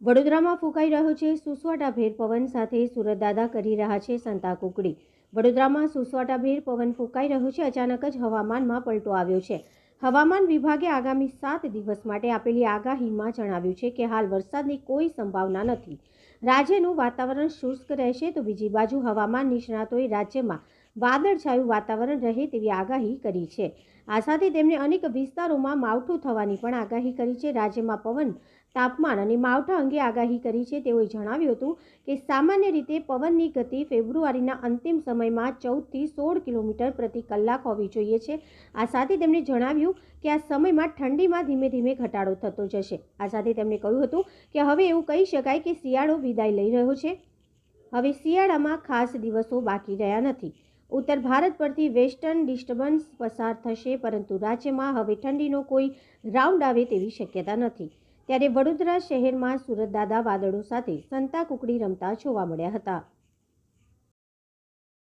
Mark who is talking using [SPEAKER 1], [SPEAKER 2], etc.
[SPEAKER 1] વડોદરામાં ફૂંકાઈ રહ્યો છે સુસવાટાભેર પવન સાથે સુરત દાદા કરી રહ્યા છે સંતા કુકડી. વડોદરામાં સુસવાટાભેર પવન ફૂંકાઈ રહ્યો છે. અચાનક જ હવામાનમાં પલટો આવ્યો છે. હવામાન વિભાગે આગામી સાત દિવસ માટે આપેલી આગાહીમાં જણાવ્યું છે કે હાલ વરસાદની કોઈ સંભાવના નથી. રાજ્યનું વાતાવરણ શુષ્ક રહેશે તો બીજી બાજુ હવામાન નિષ્ણાતોએ રાજ્યમાં વાદળછાયું વાતાવરણ રહે તેવી આગાહી કરી છે. આ સાથે તેમણે અનેક વિસ્તારોમાં માવઠું થવાની પણ આગાહી કરી છે. રાજ્યમાં પવન, તાપમાન અને માવઠા અંગે આગાહી કરી છે. તેઓએ જણાવ્યું હતું કે સામાન્ય રીતે પવનની ગતિ ફેબ્રુઆરીના અંતિમ સમયમાં ચૌદથી સોળ કિલોમીટર પ્રતિ કલાક હોવી જોઈએ છે. આ સાથે તેમણે જણાવ્યું કે આ સમયમાં ઠંડીમાં ધીમે ધીમે ઘટાડો થતો જશે. આ સાથે તેમણે કહ્યું હતું કે હવે એવું કહી શકાય કે શિયાળો વિદાય લઈ રહ્યો છે. હવે શિયાળામાં ખાસ દિવસો બાકી રહ્યા નથી. ઉત્તર ભારત પરથી વેસ્ટર્ન ડિસ્ટર્બન્સ પસાર થશે, પરંતુ રાજ્યમાં હવે ઠંડીનો કોઈ રાઉન્ડ આવે તેવી શક્યતા નથી. ત્યારે વડોદરા શહેરમાં સુરતદાદા વાદળો સાથે સંતા કુકડી રમતા જોવા મળ્યા હતા.